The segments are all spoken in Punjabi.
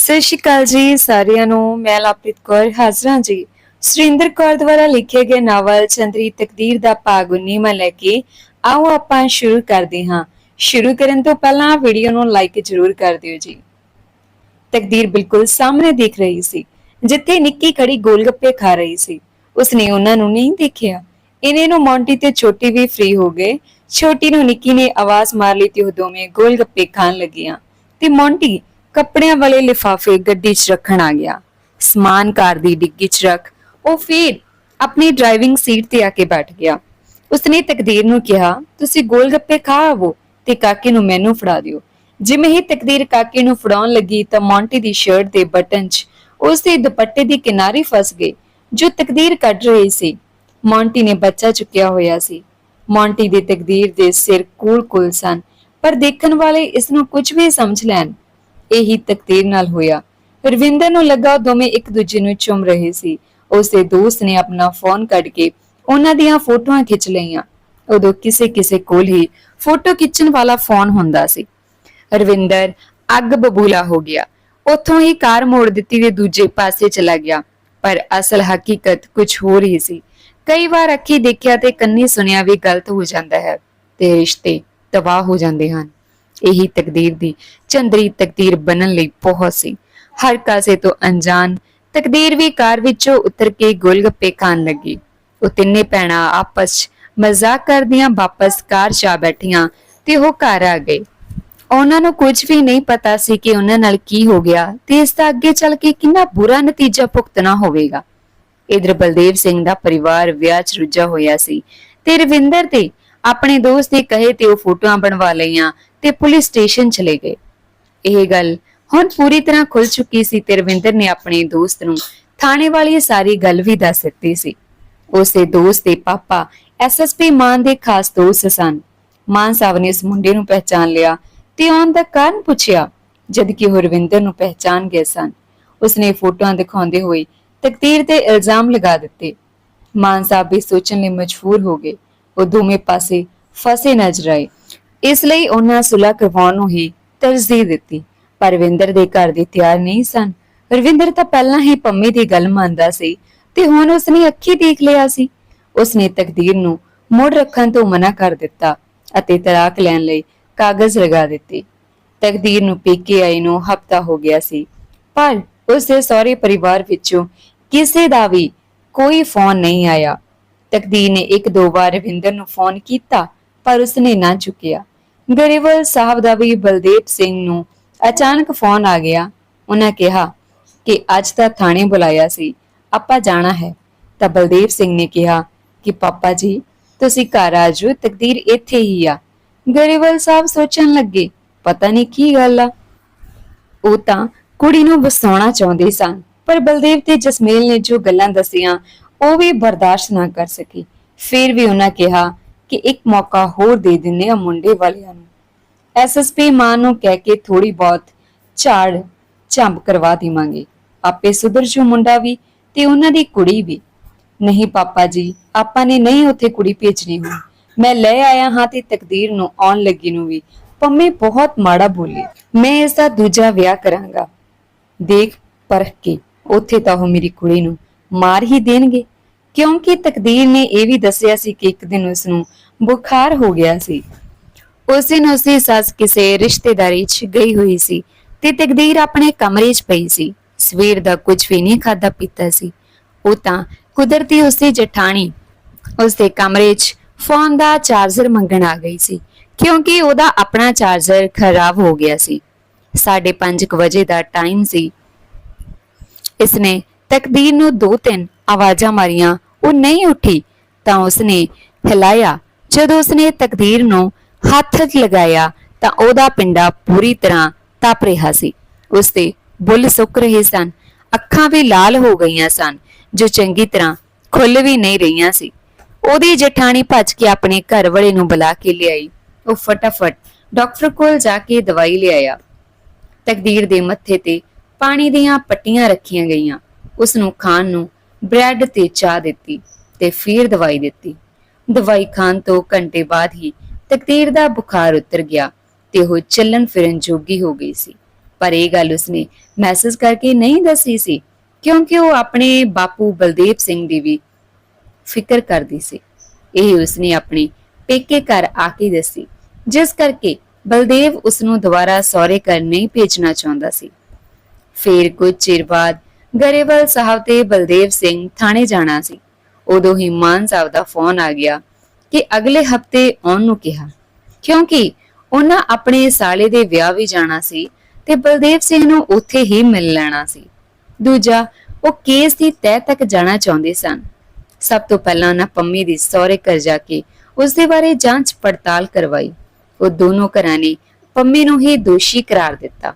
ਸਤਿ ਸ਼੍ਰੀ ਅਕਾਲ ਜੀ ਸਾਰਿਆਂ ਨੂੰ, ਮੈਂ ਲਵਪ੍ਰੀਤ ਕੌਰ ਹਾਜ਼ਰਾਂ ਜੀ। ਸੁਰਿੰਦਰ ਕੌਰ ਦੁਆਰਾ ਲਿਖੇ ਗਏ ਨਾਵਲ ਚੰਦਰੀ ਤਕਦੀਰ ਦਾ ਭਾਗ 19 ਲੈ ਕੇ ਆਓ ਆਪਾਂ ਸ਼ੁਰੂ ਕਰਦੇ ਹਾਂ। ਸ਼ੁਰੂ ਕਰਨ ਤੋਂ ਪਹਿਲਾਂ ਵੀਡੀਓ ਨੂੰ ਲਾਈਕ ਜ਼ਰੂਰ ਕਰ ਦਿਓ ਜੀ। ਤਕਦੀਰ ਬਿਲਕੁਲ ਸਾਹਮਣੇ ਦਿਖ ਰਹੀ ਸੀ, ਜਿੱਥੇ ਨਿੱਕੀ ਖੜੀ ਗੋਲਗੱਪੇ ਖਾ ਰਹੀ ਸੀ। ਉਸਨੇ ਉਹਨਾਂ ਨੂੰ ਨਹੀਂ ਦੇਖਿਆ। ਇਹਨੇ ਨੂੰ ਮੌਂਟੀ ਤੇ ਛੋਟੀ ਵੀ ਫ੍ਰੀ ਹੋ ਗਏ। ਛੋਟੀ ਨੂੰ ਨਿੱਕੀ ਨੇ ਆਵਾਜ਼ ਮਾਰ ਲਈ ਤੇ ਉਹ ਦੋਵੇਂ ਗੋਲਗੱਪੇ ਖਾਣ ਲੱਗੀਆਂ। ਤੇ ਮੌਂਟੀ ਕੱਪੜਿਆਂ ਵਾਲੇ ਲਿਫਾਫੇ ਗੱਡੀ 'ਚ ਰੱਖਣ ਆ ਗਿਆ। ਸਮਾਨ ਕਾਰ ਦੀ ਡਿੱਗੀ 'ਚ ਰੱਖ, ਉਹ ਫਿਰ ਆਪਣੀ ਡਰਾਈਵਿੰਗ ਸੀਟ ਤੇ ਆ ਕੇ ਬੈਠ ਗਿਆ। ਉਸਨੇ ਤਕਦੀਰ ਨੂੰ ਕਿਹਾ, ਤੁਸੀਂ ਗੋਲ ਗੱਪੇ ਖਾ ਆਵੋ ਤੇ ਕਾਕੇ ਨੂੰ ਮੈਨੂੰ ਫੜਾ ਦਿਓ। ਜਿਵੇਂ ਹੀ ਤਕਦੀਰ ਕਾਕੇ ਨੂੰ ਫੜਾਉਣ ਲੱਗੀ ਤਾਂ ਮੌਂਟੀ ਦੀ ਸ਼ਰਟ ਦੇ ਬਟਨ 'ਚ ਉਸ ਦੇ ਦੁਪੱਟੇ ਦੀ ਕਿਨਾਰੀ ਫਸ ਗਏ ਜੋ ਤਕਦੀਰ ਕੱਢ ਰਹੀ ਸੀ। ਮੌਂਟੀ ਨੇ ਬੱਚਾ ਚੁੱਕਿਆ ਹੋਇਆ ਸੀ। ਮੌਂਟੀ ਦੀ ਤਕਦੀਰ ਦੇ ਸਿਰ ਕੂਲ-ਕੂਲ ਸਨ, ਪਰ ਦੇਖਣ ਵਾਲੇ ਇਸ ਨੂੰ ਕੁਝ ਵੀ ਸਮਝ ਲੈਣ ਇਹੀ ਤਕਦੀਰ ਨਾਲ ਹੋਇਆ। ਰਵਿੰਦਰ ਨੂੰ ਲੱਗਾ ਦੋਵੇਂ ਇੱਕ ਦੂਜੇ ਨੂੰ ਚੁੰਮ ਰਹੇ ਸੀ। ਉਸਦੇ ਦੋਸਤ ਨੇ ਆਪਣਾ ਫੋਨ ਕੱਢ ਕੇ ਉਹਨਾਂ ਦੀਆਂ ਫੋਟੋਆਂ ਖਿੱਚ ਲਈਆਂ। ਉਦੋਂ ਕਿਸੇ ਕਿਸੇ ਕੋਲ ਹੀ ਫੋਟੋ ਖਿੱਚਣ ਵਾਲਾ ਫੋਨ ਹੁੰਦਾ ਸੀ। ਰਵਿੰਦਰ ਅੱਗ ਬਬੂਲਾ ਹੋ ਗਿਆ। ਉੱਥੋਂ ਹੀ ਕਾਰ ਮੋੜ ਦਿੱਤੀ ਤੇ ਦੂਜੇ ਪਾਸੇ ਚਲਾ ਗਿਆ। ਪਰ ਅਸਲ ਹਕੀਕਤ ਕੁਝ ਹੋਰ ਹੀ ਸੀ। ਕਈ ਵਾਰ ਅੱਖੀ ਦੇਖਿਆ ਤੇ ਕੰਨੀ ਸੁਣਿਆ ਵੀ ਗਲਤ ਹੋ ਜਾਂਦਾ ਹੈ ਤੇ ਰਿਸ਼ਤੇ ਤਬਾਹ ਹੋ ਜਾਂਦੇ ਹਨ। ਇਹੀ ਤਕਦੀਰ ਦੀ ਚੰਦਰੀ ਤਕਦੀਰ ਬਣਨ ਲਈ ਬਹੁਤ ਸੀ। ਹਰ ਕਾਸੇ ਤੋਂ ਅਣਜਾਣ ਤਕਦੀਰ ਵੀ ਕਾਰ ਵਿੱਚੋਂ ਉਤਰ ਕੇ ਗੋਲਗੱਪੇ ਖਾਣ ਲੱਗੀ। ਉਹ ਤਿੰਨੇ ਭੈਣਾਂ ਆਪਸ ਮਜ਼ਾਕ ਕਰਦੀਆਂ ਵਾਪਸ ਕਾਰ 'ਚ ਆ ਬੈਠੀਆਂ ਤੇ ਉਹ ਘਰ ਆ ਗਏ। ਉਹਨਾਂ ਨੂੰ ਕੁਝ ਵੀ ਨਹੀਂ ਪਤਾ ਸੀ ਕਿ ਉਹਨਾਂ ਨਾਲ ਕੀ ਹੋ ਗਿਆ ਤੇ ਇਸ ਦਾ ਅੱਗੇ ਚੱਲ ਕੇ ਕਿੰਨਾ ਬੁਰਾ ਨਤੀਜਾ ਭੁਗਤਣਾ ਹੋਵੇਗਾ। ਇਧਰ ਬਲਦੇਵ ਸਿੰਘ ਦਾ ਪਰਿਵਾਰ ਵਿਆਹ 'ਚ ਰੁੱਝਾ ਹੋਇਆ ਸੀ ਤੇ ਰਵਿੰਦਰ ਤੇ ਆਪਣੇ ਦੋਸਤ ਦੇ ਕਹੇ ਤੇ ਉਹ ਫੋਟੋਆਂ ਬਣਵਾ ਲਈਆਂ ਤੇ ਪੁਲਿਸ ਸਟੇਸ਼ਨ ਚਲੇ ਗਏ। ਇਹ ਗੱਲ ਹੁਣ ਪੂਰੀ ਤਰ੍ਹਾਂ ਖੁੱਲ ਚੁੱਕੀ ਸੀ ਤੇ ਰਵਿੰਦਰ ਨੇ ਆਪਣੇ ਦੋਸਤ ਨੂੰ ਥਾਣੇ ਵਾਲੀ ਇਹ ਸਾਰੀ ਗੱਲ ਵੀ ਦੱਸ ਦਿੱਤੀ ਸੀ। ਉਸ ਦੋਸਤ ਦੇ ਪਾਪਾ ਐਸਐਸਪੀ ਮਾਨ ਦੇ ਖਾਸ ਦੋਸਤ ਸਨ। ਮਾਨ ਸਾਹਿਬ ਨੇ ਇਸ ਮੁੰਡੇ ਨੂੰ ਪਹਿਚਾਨ ਲਿਆ ਤੇ ਆਉਣ ਦਾ ਕਾਰਨ ਪੁੱਛਿਆ ਜਦ ਕਿ ਉਹ ਰਵਿੰਦਰ ਨੂੰ ਪਹਿਚਾਨ ਗਏ ਸਨ। ਉਸਨੇ ਫੋਟੋਆਂ ਦਿਖਾਉਂਦੇ ਹੋਏ ਤਕਦੀਰ ਤੇ ਇਲਜ਼ਾਮ ਲਗਾ ਦਿੱਤੇ। ਮਾਨ ਸਾਹਿਬ ਵੀ ਸੋਚਣ ਲਈ ਮਜਬੂਰ ਹੋ ਗਏ। ਉਹ ਦੋਵੇਂ ਪਾਸੇ ਫਸੇ ਨਜ਼ਰ ਆਏ। ਇਸ ਲਈ ਉਹਨਾਂ ਸੁਲ੍ਹਾ ਕਰਵਾਉਣ ਨੂੰ ਹੀ ਤਰਜੀਹ ਦਿੱਤੀ। ਪਰ ਰਵਿੰਦਰ ਦੇ ਘਰ ਦੇ ਤਿਆਰ ਨਹੀਂ ਸਨ। ਰਵਿੰਦਰ ਤਾਂ ਪਹਿਲਾਂ ਹੀ ਪੰਮੀ ਦੀ ਗੱਲ ਮੰਨਦਾ ਸੀ ਤੇ ਹੁਣ ਉਸਨੇ ਅੱਖੀ ਦੇਖ ਲਿਆ ਸੀ। ਉਸਨੇ ਤਕਦੀਰ ਨੂੰ ਮੋੜ ਰੱਖਣ ਤੋਂ ਮਨਾ ਕਰ ਦਿੱਤਾ ਅਤੇ ਤਲਾਕ ਲੈਣ ਲਈ ਕਾਗਜ਼ ਲਗਾ ਦਿੱਤੇ। ਤਕਦੀਰ ਨੂੰ ਪੀਕੇ ਆਈ ਨੂੰ ਹਫਤਾ ਹੋ ਗਿਆ ਸੀ। ਪਰ ਉਸਦੇ ਸਹੁਰੇ ਪਰਿਵਾਰ ਵਿੱਚੋਂ ਕਿਸੇ ਦਾ ਵੀ ਕੋਈ ਫੋਨ ਨਹੀਂ ਆਇਆ। ਤਕਦੀਰ ਨੇ ਇੱਕ ਦੋ ਵਾਰ ਰਵਿੰਦਰ ਨੂੰ ਫੋਨ ਕੀਤਾ, ਪਰ ਉਸਨੇ ਨਾ ਚੁੱਕਿਆ। ਗਰੇਵਾਲ ਸਾਹਿਬ ਦਾ ਵੀ ਬਲਦੇਵ ਸਿੰਘ ਨੂੰ ਅਚਾਨਕ ਫੋਨ ਆ ਗਿਆ। ਉਹਨਾਂ ਕਿਹਾ ਕਿ ਅੱਜ ਤਾਂ ਥਾਣੇ ਬੁਲਾਇਆ ਸੀ, ਆਪਾਂ ਜਾਣਾ ਹੈ। ਤਾਂ ਬਲਦੇਵ ਸਿੰਘ ਨੇ ਕਿਹਾ ਕਿ ਪਾਪਾ ਜੀ, ਤੁਸੀਂ ਘਰ ਆ ਜਾਓ, ਤਕਦੀਰ ਇੱਥੇ ਹੀ ਆ। ਗਰੇਵਾਲ ਸਾਹਿਬ ਸੋਚਣ ਲੱਗੇ, ਪਤਾ ਨਹੀਂ ਕੀ ਗੱਲ ਆ। ਉਹ ਤਾਂ ਕੁੜੀ ਨੂੰ ਵਸਾਉਣਾ ਚਾਹੁੰਦੇ ਸਨ, ਪਰ ਬਲਦੇਵ ਤੇ ਜਸਮੇਲ ਨੇ ਜੋ ਗੱਲਾਂ ਦਸੀਆਂ, ਉਹ ਵੀ ਬਰਦਾਸ਼ਤ ਨਾ ਕਰ ਸਕੀ। ਫਿਰ ਵੀ ਉਹਨਾਂ ਕਿਹਾ ਕਿ ਇੱਕ ਮੌਕਾ ਹੋਰ ਦੇ ਦਿੰਨੇ ਆ ਮੁੰਡੇ ਵਾਲਿਆਂ ਨੂੰ। ਐਸਐਸਪੀ ਮਾਨ ਨੂੰ ਕਹਿ ਕੇ ਥੋੜੀ ਬਹੁਤ ਝਾੜ ਝੰਬ ਕਰਵਾ ਦੇਵਾਂਗੇ। ਆਪੇ ਸੁਧਰ ਜੂ ਮੁੰਡਾ ਵੀ ਤੇ ਉਹਨਾਂ ਦੀ ਕੁੜੀ ਵੀ। ਨਹੀਂ ਪਾਪਾ ਜੀ, ਆਪਾਂ ਨੇ ਨਹੀਂ ਉੱਥੇ ਕੁੜੀ ਭੇਜਣੀ ਹੁਣ। ਮੈਂ ਲੈ ਆਇਆ ਹਾਂ ਤੇ ਤਕਦੀਰ ਨੂੰ ਆਉਣ ਲੱਗੀ ਨੂੰ ਵੀ। ਪੰਮੀ ਬਹੁਤ ਮਾੜਾ ਬੋਲੀ। ਮੈਂ ਇਸ ਦਾ ਦੂਜਾ ਵਿਆਹ ਕਰਾਂਗਾ। ਦੇਖ ਪਰਖ ਕੇ ਉੱਥੇ ਤਾਂ ਉਹ ਮੇਰੀ ਕੁੜੀ ਨੂੰ ਮਾਰ ਹੀ ਦੇਣਗੇ। ਕਿਉਂਕਿ ਤਕਦੀਰ ਨੇ ਇਹ ਵੀ ਦੱਸਿਆ ਸੀ ਕਿ ਇੱਕ ਦਿਨ ਉਸ ਨੂੰ ਬੁਖਾਰ ਹੋ ਗਿਆ ਸੀ। ਉਸ ਦਿਨ ਉਸਦੀ ਸੱਸ ਕਿਸੇ ਰਿਸ਼ਤੇਦਾਰੀ 'ਚ ਗਈ ਹੋਈ ਸੀ ਤੇ ਤਕਦੀਰ ਆਪਣੇ ਕਮਰੇ 'ਚ ਪਈ ਸੀ। ਸਵੇਰ ਦਾ ਕੁਝ ਵੀ ਨਹੀਂ ਖਾਦਾ ਪੀਤਾ ਸੀ। ਉਹ ਤਾਂ ਕੁਦਰਤੀ ਉਸਦੀ ਜਠਾਣੀ ਉਸਦੇ ਕਮਰੇ 'ਚ ਫੋਨ ਦਾ ਚਾਰਜਰ ਮੰਗਣ ਆ ਗਈ ਸੀ, ਕਿਉਂਕਿ ਉਹਦਾ ਆਪਣਾ ਚਾਰਜਰ ਖਰਾਬ ਹੋ ਗਿਆ ਸੀ। 5:30 ਵਜੇ ਦਾ ਟਾਈਮ ਸੀ। ਇਸਨੇ ਤਕਦੀਰ ਨੂੰ ਦੋ ਤਿੰਨ ਆਵਾਜ਼ਾਂ ਮਾਰੀਆਂ, ਉਹ ਨਹੀਂ ਉੱਠੀ ਤਾਂ ਉਸਨੇ ਹਿਲਾਇਆ। ਜਦੋਂ ਉਸਨੇ ਤਕਦੀਰ ਨੂੰ ਹੱਥ ਲਗਾਇਆ ਤਾਂ ਉਹਦਾ ਪਿੰਡਾ ਪੂਰੀ ਤਰ੍ਹਾਂ ਤਪ ਰਿਹਾ ਸੀ। ਉਸਦੇ ਬੁੱਲ ਸੁੱਕ ਰਹੇ ਸਨ, ਅੱਖਾਂ ਵੀ ਲਾਲ ਹੋ ਗਈਆਂ ਸਨ, ਜੋ ਚੰਗੀ ਤਰ੍ਹਾਂ ਖੁੱਲ ਵੀ ਨਹੀਂ ਰਹੀਆਂ ਸੀ। ਉਹਦੀ ਜਠਾਣੀ ਭੱਜ ਕੇ ਆਪਣੇ ਘਰ ਵਾਲੇ ਨੂੰ ਬੁਲਾ ਕੇ ਲਿਆਈ। ਉਹ ਫਟਾਫਟ ਡਾਕਟਰ ਕੋਲ ਜਾ ਕੇ ਦਵਾਈ ਲਿਆਇਆ। ਤਕਦੀਰ ਦੇ ਮੱਥੇ ਤੇ ਪਾਣੀ ਦੀਆਂ ਪੱਟੀਆਂ ਰੱਖੀਆਂ ਗਈਆਂ। ਉਸ ਨੂੰ ਖਾਣ ਨੂੰ ਬ੍ਰੈਡ ਤੇ ਚਾਹ ਦਿੱਤੀ ਤੇ ਫਿਰ ਦਵਾਈ ਦਿੱਤੀ। ਦਵਾਈ ਖਾਣ ਤੋਂ ਘੰਟੇ ਬਾਅਦ ਹੀ ਤਕਦੀਰ ਦਾ ਬੁਖਾਰ ਉਤਰ ਗਿਆ ਤੇ ਉਹ ਚੱਲਣ ਫਿਰਨ ਜੋਗੀ ਹੋ ਗਈ ਸੀ। ਪਰ ਇਹ ਗੱਲ ਉਸਨੇ ਮੈਸੇਜ ਕਰਕੇ ਨਹੀਂ ਦੱਸੀ ਸੀ, ਕਿਉਂਕਿ ਉਹ ਆਪਣੇ ਬਾਪੂ ਬਲਦੇਵ ਸਿੰਘ ਦੀ ਵੀ ਫਿਕਰ ਕਰਦੀ ਸੀ। ਇਹ ਉਸਨੇ ਆਪਣੇ ਪੇਕੇ ਘਰ ਆ ਕੇ ਦੱਸੀ, ਜਿਸ ਕਰਕੇ ਬਲਦੇਵ ਉਸ ਨੂੰ ਦੁਬਾਰਾ ਸਹੁਰੇ ਘਰ ਨਹੀਂ ਭੇਜਣਾ ਚਾਹੁੰਦਾ ਸੀ। ਫਿਰ ਕੁਝ ਚਿਰ ਬਾਅਦ ਗਰੇਵਾਲ ਸਾਹਿਬ ਤੇ ਬਲਦੇਵ ਸਿੰਘ ਥਾਣੇ ਜਾਣਾ ਸੀ। ਉਦੋਂ ਹੀ ਮਾਨ ਸਾਹਿਬ ਦਾ ਫੋਨ ਆ ਗਿਆ ਕਿ ਅਗਲੇ ਹਫ਼ਤੇ ਆਉਣ ਨੂੰ ਕਿਹਾ। ਕਿਉਂਕਿ ਉਹਨਾਂ ਆਪਣੇ ਸਾਲੇ ਦੇ ਵਿਆਹ ਵੀ ਜਾਣਾ ਸੀ ਤੇ ਬਲਦੇਵ ਸਿੰਘ ਨੂੰ ਉੱਥੇ ਹੀ ਮਿਲ ਲੈਣਾ ਸੀ। ਦੂਜਾ, ਉਹ ਕੇਸ ਦੀ ਤਹਿ ਤੱਕ ਜਾਣਾ ਚਾਹੁੰਦੇ ਸਨ। ਸਭ ਤੋਂ ਪਹਿਲਾਂ ਉਹਨਾਂ ਪੰਮੀ ਦੀ ਸਹੁਰੇ ਘਰ ਜਾ ਕੇ ਉਸ ਦੇ ਬਾਰੇ ਜਾਂਚ ਪੜਤਾਲ ਕਰਵਾਈ। ਉਹ ਦੋਨੋਂ ਘਰਾਂ ਨੇ ਪੰਮੀ ਨੂੰ ਹੀ ਦੋਸ਼ੀ ਕਰਾਰ ਦਿੱਤਾ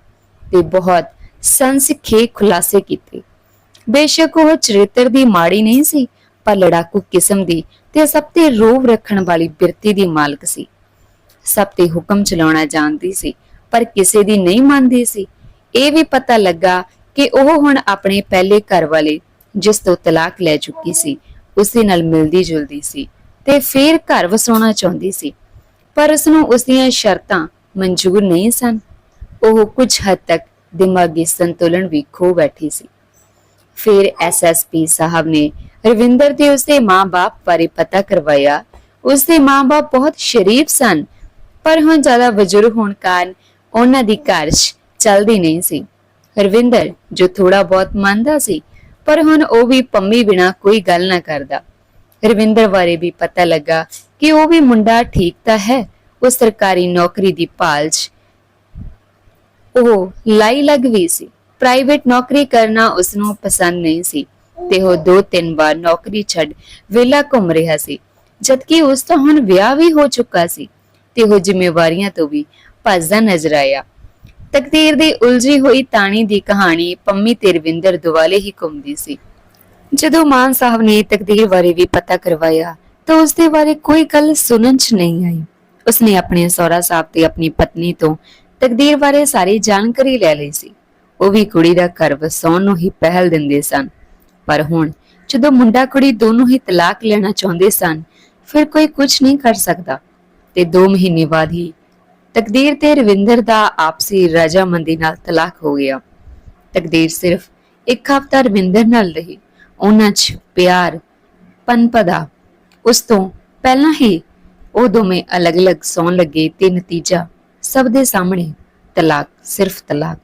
ਤੇ ਬਹੁਤ ਸੰਸਖੇ ਖੁਲਾਸੇ ਕੀਤੇ। ਬੇਸ਼ੱਕ ਉਹ ਚਰਿੱਤਰ ਦੀ ਮਾੜੀ ਨਹੀਂ ਸੀ, ਪਰ ਲੜਾਕੂ ਕਿਸਮ ਦੀ ਤੇ ਸਭ ਤੇ ਰੋਬ ਰੱਖਣ ਵਾਲੀ ਬਿਰਤੀ ਦੀ ਮਾਲਕ ਸੀ। ਸਭ ਤੇ ਹੁਕਮ ਚਲਾਉਣਾ ਜਾਣਦੀ ਸੀ, ਪਰ ਕਿਸੇ ਦੀ ਨਹੀਂ ਮੰਨਦੀ ਸੀ। ਇਹ ਵੀ ਪਤਾ ਲੱਗਾ ਕਿ ਉਹ ਹੁਣ ਆਪਣੇ ਪਹਿਲੇ ਘਰ ਵਾਲੇ, ਜਿਸ ਤੋਂ ਤਲਾਕ ਲੈ ਚੁੱਕੀ ਸੀ, ਉਸੇ ਨਾਲ ਮਿਲਦੀ ਜੁਲਦੀ ਸੀ ਤੇ ਫੇਰ ਘਰ ਵਸਾਉਣਾ ਚਾਹੁੰਦੀ ਸੀ। ਪਰ ਉਸ ਨੂੰ ਉਸ ਦੀਆਂ ਸ਼ਰਤਾਂ ਮਨਜ਼ੂਰ ਨਹੀਂ ਸਨ। ਉਹ ਕੁਝ ਹੱਦ ਤੱਕ ਦਿਮਾਗੀ ਸੰਤੁਲਨ ਵੀ ਖੋ ਬੈਠੀ ਸੀ। ਫਿਰ ਐਸਐਸਪੀ ਸਾਹਿਬ ਨੇ ਰਵਿੰਦਰ ਤੇ ਉਸਦੇ ਮਾਂ-ਬਾਪ ਬਾਰੇ ਪਤਾ ਕਰਵਾਇਆ। ਉਸਦੇ ਮਾਂ-ਬਾਪ ਬਹੁਤ ਸ਼ਰੀਫ ਸਨ, ਪਰ ਹੁਣ ਜ਼ਿਆਦਾ ਬਜ਼ੁਰਗ ਹੋਣ ਕਾਰਨ ਉਹਨਾਂ ਦੀ ਕਾਰਜ ਚੱਲਦੀ ਨਹੀਂ ਸੀ। ਰਵਿੰਦਰ, ਜੋ ਥੋੜਾ ਬਹੁਤ ਮੰਨਦਾ ਸੀ, ਪਰ ਹੁਣ ਉਹ ਵੀ ਪੰਮੀ ਬਿਨਾ ਕੋਈ ਗੱਲ ਨਾ ਕਰਦਾ। ਰਵਿੰਦਰ ਬਾਰੇ ਵੀ ਪਤਾ ਲੱਗਾ ਕਿ ਉਹ ਵੀ ਮੁੰਡਾ ਠੀਕ ਤਾਂ ਹੈ, ਉਹ ਸਰਕਾਰੀ ਨੌਕਰੀ ਦੀ ਭਾਲ 'ਚ ਉਹ ਲਾਈ ਲੱਗ ਵੀ ਸੀ। ਪ੍ਰਾਈਵੇਟ ਨੌਕਰੀ ਕਰਨਾ ਉਸ ਨੂੰ ਪਸੰਦ ਨਹੀਂ ਸੀ। ਤੇ ਉਹ ਦੋ ਤਿੰਨ ਵਾਰ ਨੌਕਰੀ ਛੱਡ ਵਿਲਾ ਘੁੰਮ ਰਿਹਾ ਸੀ। ਜਦਕਿ ਉਸ ਦਾ ਹੁਣ ਵਿਆਹ ਵੀ ਹੋ ਚੁੱਕਾ ਸੀ ਤੇ ਉਹ ਜ਼ਿੰਮੇਵਾਰੀਆਂ ਤੋਂ ਵੀ ਭੱਜਦਾ ਨਜ਼ਰ ਆਇਆ। ਤਕਦੀਰ ਦੀ ਉਲਝੀ ਹੋਈ ਤਾਣੀ ਦੀ ਕਹਾਣੀ ਪੰਮੀ ਤੇ ਰਵਿੰਦਰ ਦੁਆਲੇ ਹੀ ਘੁੰਮਦੀ ਸੀ। ਜਦੋਂ ਮਾਨ ਸਾਹਿਬ ਨੇ ਤਕਦੀਰ ਬਾਰੇ ਵੀ ਪਤਾ ਕਰਵਾਇਆ, ਤਾਂ ਉਸ ਦੇ ਬਾਰੇ ਕੋਈ ਗੱਲ ਸੁਣਨ ਚ ਨਹੀਂ ਆਈ। ਉਸਨੇ ਆਪਣੇ ਸਹੁਰਾ ਸਾਹਿਬ ਤੇ ਆਪਣੀ ਪਤਨੀ ਤੋਂ ਤਕਦੀਰ ਬਾਰੇ ਸਾਰੀ ਜਾਣਕਾਰੀ ਲੈ ਲਈ ਸੀ। ਉਹ ਵੀ ਕੁੜੀ ਦਾ ਘਰ ਵਸਾਉਣ ਨੂੰ ਹੀ ਪਹਿਲ ਦਿੰਦੇ ਸਨ। ਪਰ ਹੁਣ ਜਦੋਂ ਮੁੰਡਾ ਕੁੜੀ ਦੋਨੋਂ ਹੀ ਤਲਾਕ ਲੈਣਾ ਚਾਹੁੰਦੇ ਸਨ, ਫਿਰ ਕੋਈ ਕੁਝ ਨਹੀਂ ਕਰ ਸਕਦਾ। ਤੇ 2 ਮਹੀਨੇ ਬਾਅਦ ਹੀ ਤਕਦੀਰ ਤੇ ਰਵਿੰਦਰ ਦਾ ਆਪਸੀ ਰਜਾਮੰਦੀ ਨਾਲ ਤਲਾਕ ਹੋ ਗਿਆ। ਤਕਦੀਰ ਸਿਰਫ ਇੱਕ ਹਫ਼ਤਾ ਰਵਿੰਦਰ ਨਾਲ ਰਹੀ। ਉਹਨਾਂ 'ਚ ਪਿਆਰ, ਪਨਪਦਾ। ਉਸ ਤੋਂ ਪਹਿਲਾਂ ਹੀ ਉਹ ਦੋਵੇਂ ਅਲੱਗ-ਅਲੱਗ ਸੌਣ ਲੱਗੇ ਤੇ ਨਤੀਜਾ ਸਭ ਦੇ ਸਾਹਮਣੇ ਤਲਾਕ, ਸਿਰਫ ਤਲਾਕ।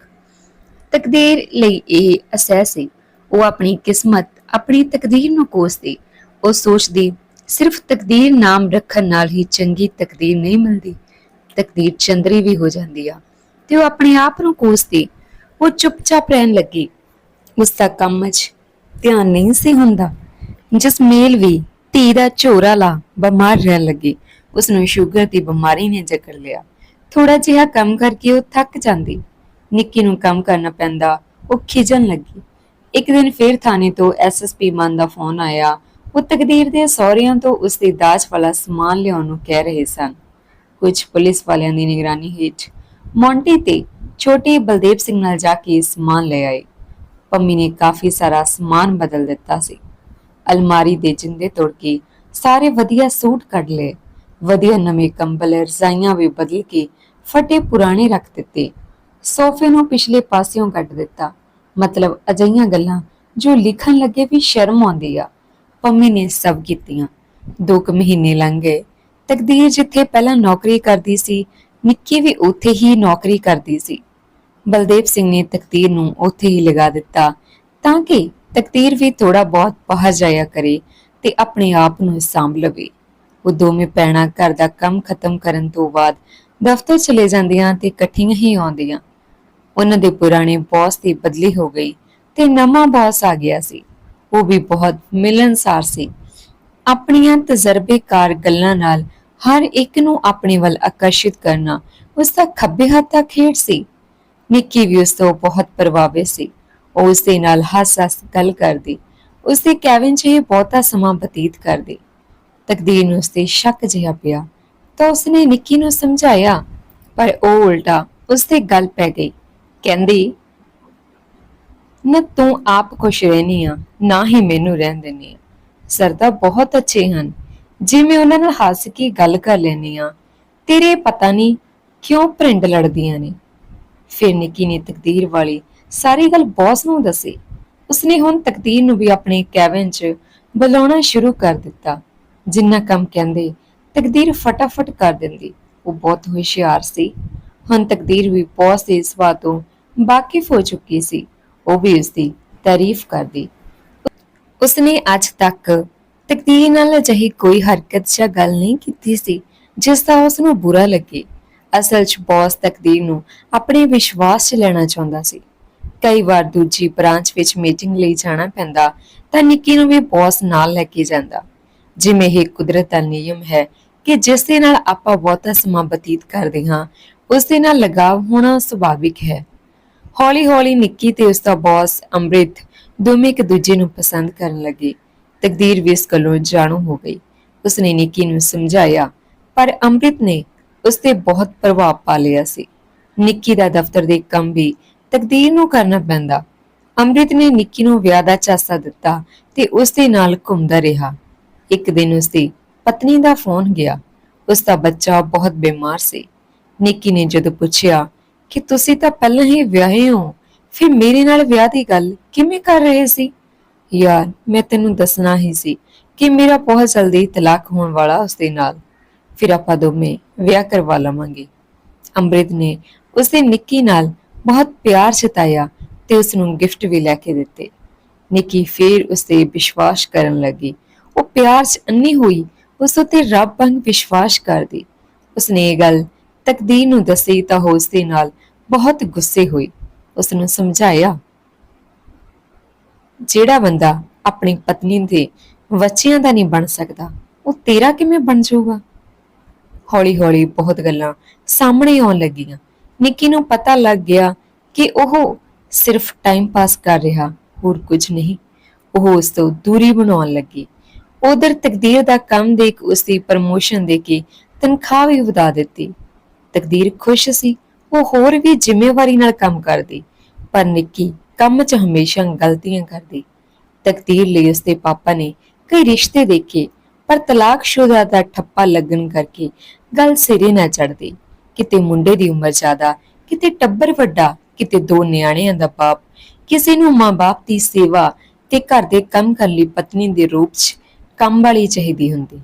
ਤਕਦੀਰ ਲਈ ਇਹ ਅਸਹਿ ਸੀ। ਉਹ ਆਪਣੀ ਕਿਸਮਤ, ਆਪਣੀ ਤਕਦੀਰ ਨੂੰ ਕੋਸਦੀ। ਉਹ ਸੋਚਦੀ, ਸਿਰਫ ਤਕਦੀਰ ਨਾਮ ਰੱਖਣ ਨਾਲ ਹੀ ਚੰਗੀ ਤਕਦੀਰ ਨਹੀਂ ਮਿਲਦੀ। ਤਕਦੀਰ ਚੰਦਰੀ ਵੀ ਹੋ ਜਾਂਦੀ ਆ। ਤੇ ਉਹ ਆਪਣੇ ਆਪ ਨੂੰ ਕੋਸਦੀ। ਉਹ ਚੁੱਪਚਾਪ ਰਹਿਣ ਲੱਗੀ। ਉਸ ਦਾ ਕੰਮ 'ਚ ਧਿਆਨ ਨਹੀਂ ਸੀ ਹੁੰਦਾ। ਜਸਮੇਲ ਵੀ ਧੀ ਦਾ ਝੋਰਾ ਲਾ ਬਿਮਾਰ ਰਹਿਣ ਲੱਗੀ। ਉਸ ਨੂੰ ਸ਼ੂਗਰ ਦੀ ਬਿਮਾਰੀ ਨੇ ਜਕੜ ਲਿਆ। ਥੋੜਾ ਜਿਹਾ ਕੰਮ ਕਰਕੇ ਉਹ ਥੱਕ ਜਾਂਦੀ। ਨਿੱਕੀ ਨੂੰ ਕੰਮ ਕਰਨਾ ਪੈਂਦਾ। ਉਹ ਖਿਜਣ ਲੱਗੀ। ਇੱਕ ਦਿਨ ਫੇਰ ਥਾਣੇ ਤੋਂ ਐਸਐਸਪੀ ਮਨ ਦਾ ਫੋਨ ਆਇਆ। ਉਹ ਤਕਦੀਰ ਦੇ ਸਹੁਰਿਆਂ ਤੋਂ ਉਸ ਦੀ ਦਾਜ ਵਾਲਾ ਸਮਾਨ ਲਿਆਉਣ ਨੂੰ ਕਹਿ ਰਹੇ ਸਨ। ਕੁਝ ਪੁਲਿਸ ਵਾਲਿਆਂ ਦੀ ਨਿਗਰਾਨੀ ਹੇਠ ਮੌਂਟੀ ਤੇ ਛੋਟੇ ਬਲਦੇਵ ਸਿੰਘ ਨਾਲ ਜਾ ਕੇ ਸਮਾਨ ਲੈ ਆਏ। ਪੰਮੀ ਨੇ ਕਾਫੀ ਸਾਰਾ ਸਮਾਨ ਬਦਲ ਦਿੱਤਾ ਸੀ। ਅਲਮਾਰੀ ਦੇ ਜਿੰਦੇ ਤੋੜ ਕੇ ਸਾਰੇ ਵਧੀਆ ਸੂਟ ਕੱਢ ਲਏ। ਵਧੀਆ ਨਵੇਂ ਕੰਬਲ, ਰਜ਼ਾਈਆਂ ਵੀ ਬਦਲ ਕੇ ਫਟੇ ਪੁਰਾਣੇ ਰੱਖ ਦਿੱਤੇ। ਸੋਫੇ ਨੂੰ ਪਿਛਲੇ ਪਾਸਿਓਂ ਕੱਟ ਦਿੱਤਾ। ਮਤਲਬ ਅਜਈਆਂ ਗੱਲਾਂ ਜੋ ਲਿਖਣ ਲੱਗੇ ਵੀ ਸ਼ਰਮ ਆਉਂਦੀ ਆ। ਪੰਮੀ ਨੇ ਸਭ ਕੀਤੀਆਂ। ਦੋ ਕੁ ਮਹੀਨੇ ਲੰਘ ਗਏ। ਤਕਦੀਰ ਜਿੱਥੇ ਪਹਿਲਾਂ ਨੌਕਰੀ ਕਰਦੀ ਸੀ, ਨਿੱਕੀ ਵੀ ਉੱਥੇ ਹੀ ਨੌਕਰੀ ਕਰਦੀ ਸੀ। ਬਲਦੇਵ ਸਿੰਘ ਨੇ ਤਕਦੀਰ ਨੂੰ ਉੱਥੇ ਹੀ ਲਗਾ ਦਿੱਤਾ ਤਾਂ ਕਿ ਤਕਦੀਰ ਵੀ ਥੋੜਾ ਬਹੁਤ ਬਾਹਰ ਜਾਇਆ ਕਰੇ ਤੇ ਆਪਣੇ ਆਪ ਨੂੰ ਸਾਂਭ ਲਵੇ। ਉਹ ਦੋਵੇਂ ਪੈਣਾ ਘਰ ਦਾ ਕੰਮ ਖਤਮ ਕਰਨ ਤੋਂ ਬਾਅਦ ਦਫ਼ਤਰ ਚਲੇ ਜਾਂਦੀਆਂ ਤੇ ਇਕੱਠੀਆਂ ਹੀ ਆਉਂਦੀਆਂ। ਉਹਨਾਂ ਦੇ ਪੁਰਾਣੇ ਬੌਸ ਦੀ ਬਦਲੀ ਹੋ ਗਈ ਤੇ ਨਵਾਂ ਬੌਸ ਆ ਗਿਆ ਸੀ। ਉਹ ਵੀ ਬਹੁਤ ਮਿਲਨਸਾਰ ਸੀ। ਆਪਣੀਆਂ ਤਜਰਬੇਕਾਰ ਗੱਲਾਂ ਨਾਲ ਹਰ ਇੱਕ ਨੂੰ ਆਪਣੇ ਵੱਲ ਆਕਰਸ਼ਿਤ ਕਰਨਾ ਉਸ ਦਾ ਖੱਬੇ ਹੱਥ ਦਾ ਖੇਡ ਸੀ। ਨਿੱਕੀ ਵੀ ਉਸ ਤੋਂ ਬਹੁਤ ਪ੍ਰਭਾਵਿਤ ਸੀ। ਉਹ ਉਸ ਦੇ ਨਾਲ ਹੱਸ-ਹੱਸ ਗੱਲ ਕਰਦੀ, ਉਸ ਦੇ ਕੈਬਿਨ 'ਚ ਹੀ ਬਹੁਤਾ ਸਮਾਂ ਬਤੀਤ ਕਰਦੀ। ਤਕਦੀਰ ਨੂੰ ਉਸ ਤੇ ਸ਼ੱਕ ਜਿਹਾ ਪਿਆ ਤਾਂ ਉਸਨੇ ਨਿੱਕੀ ਨੂੰ ਸਮਝਾਇਆ, ਪਰ ਉਹ ਉਲਟਾ ਉਸ ਤੇ ਗੱਲ ਪੈ ਗਈ। ਕਹਿੰਦੀ, ਨਾ ਤੂੰ ਆਪ ਖੁਸ਼ ਰਹਿਨੀ ਆ, ਨਾ ਹੀ ਮੈਨੂੰ ਰਹਿਣ ਦੇਨੀ ਆ। ਸਰਦਾ ਬਹੁਤ ਅੱਛੇ ਹਨ। ਜੇ ਮੈਂ ਉਹਨਾਂ ਨਾਲ ਹੱਸ ਕੇ ਗੱਲ ਕਰ ਲੈਨੀ ਆ, ਤੇਰੇ ਪਤਾ ਨਹੀਂ ਕਿਉਂ ਪ੍ਰਿੰਡ ਲੜਦੀਆਂ ਨੇ। ਫਿਰ ਨਿੱਕੀ ਨੇ ਤਕਦੀਰ ਵਾਲੀ ਸਾਰੀ ਗੱਲ ਬੌਸ ਨੂੰ ਦੱਸੀ। ਉਸਨੇ ਹੁਣ ਤਕਦੀਰ ਨੂੰ ਵੀ ਆਪਣੇ ਕੈਬਨ 'ਚ ਬੁਲਾਉਣਾ ਸ਼ੁਰੂ ਕਰ ਦਿੱਤਾ। ਜਿੰਨਾ ਕੰਮ ਕਹਿੰਦੇ, ਤਕਦੀਰ ਫਟਾਫਟ ਕਰ ਦਿੰਦੀ। ਉਹ ਬਹੁਤ ਹੁਸ਼ਿਆਰ ਸੀ। ਹੁਣ ਤਕਦੀਰ ਵੀ ਬੌਸ ਦੇ ਸੁਭਾਅ ਤੋਂ ਵਾਕਿਫ ਹੋ ਚੁੱਕੀ ਸੀ। ਉਹ ਵੀ ਉਸਦੀ ਤਾਰੀਫ ਕਰਦੀ। ਉਸਨੇ ਅੱਜ ਤੱਕ ਤਕਦੀਰ ਨਾਲ ਅਜਿਹੀ ਕੋਈ ਹਰਕਤ ਜਾਂ ਗੱਲ ਨਹੀਂ ਕੀਤੀ ਸੀ, ਜਿਸ ਦਾ ਉਸ ਨੂੰ ਬੁਰਾ ਲੱਗੇ। ਅਸਲ 'ਚ ਬੌਸ ਤਕਦੀਰ ਨੂੰ ਆਪਣੇ ਵਿਸ਼ਵਾਸ 'ਚ ਲੈਣਾ ਚਾਹੁੰਦਾ ਸੀ। ਕਈ ਵਾਰ ਦੂਜੀ ਬ੍ਰਾਂਚ ਵਿੱਚ ਮੀਟਿੰਗ ਲਈ ਜਾਣਾ ਪੈਂਦਾ ਤਾਂ ਨਿੱਕੀ ਨੂੰ ਵੀ ਬੌਸ ਨਾਲ ਲੈ ਕੇ ਜਾਂਦਾ। ਜਿਵੇਂ ਇਹ ਕੁਦਰਤ ਦਾ ਨਿਯਮ ਹੈ ਕਿ ਜਿਸ ਦੇ ਨਾਲ ਆਪਾਂ ਬਹੁਤਾ ਸਮਾਂ ਬਤੀਤ ਕਰਦੇ ਹਾਂ ਉਸ ਦੇ ਨਾਲ ਲਗਾਵ ਹੋਣਾ ਸੁਭਾਵਿਕ ਹੈ। ਹੌਲੀ-ਹੌਲੀ ਨਿੱਕੀ ਤੇ ਉਸ ਦਾ ਬੌਸ ਅੰਮ੍ਰਿਤ ਦੋਵੇਂ ਇੱਕ ਦੂਜੇ ਨੂੰ ਪਸੰਦ ਕਰਨ ਲੱਗੇ। ਤਕਦੀਰ ਵੀ ਇਸ ਗੱਲੋਂ ਜਾਣੂ ਹੋ ਗਈ। ਉਸਨੇ ਨਿੱਕੀ ਨੂੰ ਸਮਝਾਇਆ, ਪਰ ਅੰਮ੍ਰਿਤ ਨੇ ਉਸ ਤੇ ਬਹੁਤ ਪ੍ਰਭਾਵ ਪਾ ਲਿਆ ਸੀ। ਨਿੱਕੀ ਦਾ ਦਫ਼ਤਰ ਦੇ ਕੰਮ ਵੀ ਤਕਦੀਰ ਨੂੰ ਕਰਨਾ ਪੈਂਦਾ। ਅੰਮ੍ਰਿਤ ਨੇ ਨਿੱਕੀ ਨੂੰ ਵਿਆਹ ਦਾ ਚਾਸਾ ਦਿੱਤਾ ਤੇ ਉਸ ਦੇ ਨਾਲ ਘੁੰਮਦਾ ਰਿਹਾ। ਇੱਕ ਦਿਨ ਉਸ ਦੀ ਪਤਨੀ ਦਾ ਫੋਨ ਗਿਆ। ਉਸ ਦਾ ਬੱਚਾ ਬਹੁਤ ਬਿਮਾਰ ਸੀ। ਨਿੱਕੀ ਨੇ ਜਦੋਂ ਪੁੱਛਿਆ ਕਿ ਤੁਸੀਂ ਤਾਂ ਪਹਿਲਾਂ ਹੀ ਵਿਆਹੇ ਹੋ। ਫਿਰ ਮੇਰੇ ਨਾਲ ਵਿਆਹ ਦੀ ਗੱਲ ਕਿਵੇਂ ਕਰ ਰਹੇ ਸੀ? ਯਾਰ, ਮੈਂ ਤੈਨੂੰ ਦੱਸਣਾ ਹੀ ਸੀ ਕਿ ਮੇਰਾ ਬਹੁਤ ਜਲਦੀ ਤਲਾਕ ਹੋਣ ਵਾਲਾ ਉਸ ਦੇ ਨਾਲ। ਫਿਰ ਆਪਾਂ ਦੋਵੇਂ ਵਿਆਹ ਕਰਵਾ ਲਵਾਂਗੇ। ਅੰਮ੍ਰਿਤ ਨੇ ਉਸ ਦੇ ਨਿੱਕੀ ਨਾਲ ਬਹੁਤ ਪਿਆਰ ਜਤਾਇਆ ਤੇ ਉਸ ਨੂੰ ਗਿਫਟ ਵੀ ਲੈ ਕੇ ਦਿੱਤੇ। ਨਿੱਕੀ ਫੇਰ ਉਸ ਤੇ ਵਿਸ਼ਵਾਸ ਕਰਨ ਲੱਗੀ। ਉਹ ਪਿਆਰ 'ਚ ਅੰਨੀ ਹੋਈ, ਉਸ ਉਤੇ ਰੱਬ ਵਾਂਗ ਵਿਸ਼ਵਾਸ ਕਰਦੀ। ਉਸਨੇ ਇਹ ਗੱਲ ਤਕਦੀਰ ਨੂੰ ਦੱਸੀ ਤਾਂ ਉਹ ਉਸ ਦੇ ਨਾਲ ਬਹੁਤ ਗੁੱਸੇ ਹੋਈ ਉਸ ਨੂੰ ਸਮਝਾਇਆ, ਜਿਹੜਾ ਬੰਦਾ ਆਪਣੀ ਪਤਨੀ ਦੇ ਬੱਚਿਆਂ ਦਾ ਨਹੀਂ ਬਣ ਸਕਦਾ, ਉਹ ਤੇਰਾ ਕਿਵੇਂ ਬਣ ਜਾਊਗਾ? ਹੌਲੀ-ਹੌਲੀ ਬਹੁਤ ਗੱਲਾਂ ਸਾਹਮਣੇ ਆਉਣ ਲੱਗੀਆਂ। ਨਿੱਕੀ ਨੂੰ ਪਤਾ ਲੱਗ ਗਿਆ ਕਿ ਉਹ ਸਿਰਫ ਟਾਈਮ ਪਾਸ ਕਰ ਰਿਹਾ, ਹੋਰ ਕੁਝ ਨਹੀਂ। ਉਹ ਉਸ ਤੋਂ ਦੂਰੀ ਬਣਾਉਣ ਲੱਗੀ। ਉਧਰ ਤਕਦੀਰ ਦਾ ਕੰਮ ਦੇਖ ਉਸ ਦੀ ਪ੍ਰਮੋਸ਼ਨ ਦੇ ਕੇ ਤਨਖਾਹ ਵੀ ਵਧਾ ਦਿੱਤੀ। ਤਕਦੀਰ ਖੁਸ਼ ਸੀ, ਉਹ ਹੋਰ ਵੀ ਜ਼ਿੰਮੇਵਾਰੀ ਨਾਲ ਕੰਮ ਕਰਦੀ, ਪਰ ਨਿੱਕੀ ਕੰਮ 'ਚ ਹਮੇਸ਼ਾ ਗਲਤੀਆਂ ਕਰਦੀ। ਤਕਦੀਰ ਲਈ ਉਸਦੇ ਪਾਪਾ ਨੇ ਕਈ ਰਿਸ਼ਤੇ ਦੇਖੇ, ਪਰ ਤਲਾਕਸ਼ੁਦਾ ਦਾ ਠੱਪਾ ਲੱਗਣ ਕਰਕੇ ਗੱਲ ਸਿਰੇ ਨਾ ਚੜਦੀ ਕਿਤੇ ਮੁੰਡੇ ਦੀ ਉਮਰ ਜ਼ਿਆਦਾ, ਕਿਤੇ ਟੱਬਰ ਵੱਡਾ, ਕਿਤੇ ਦੋ ਨਿਆਣਿਆਂ ਦਾ ਬਾਪ, ਕਿਸੇ ਨੂੰ ਮਾਂ-ਬਾਪ ਦੀ ਸੇਵਾ ਤੇ ਘਰ ਦੇ ਕੰਮ ਕਰਨ ਲਈ ਪਤਨੀ ਦੇ ਰੂਪ 'ਚ ਕੰਮ ਵਾਲੀ ਚਾਹੀਦੀ ਹੁੰਦੀ।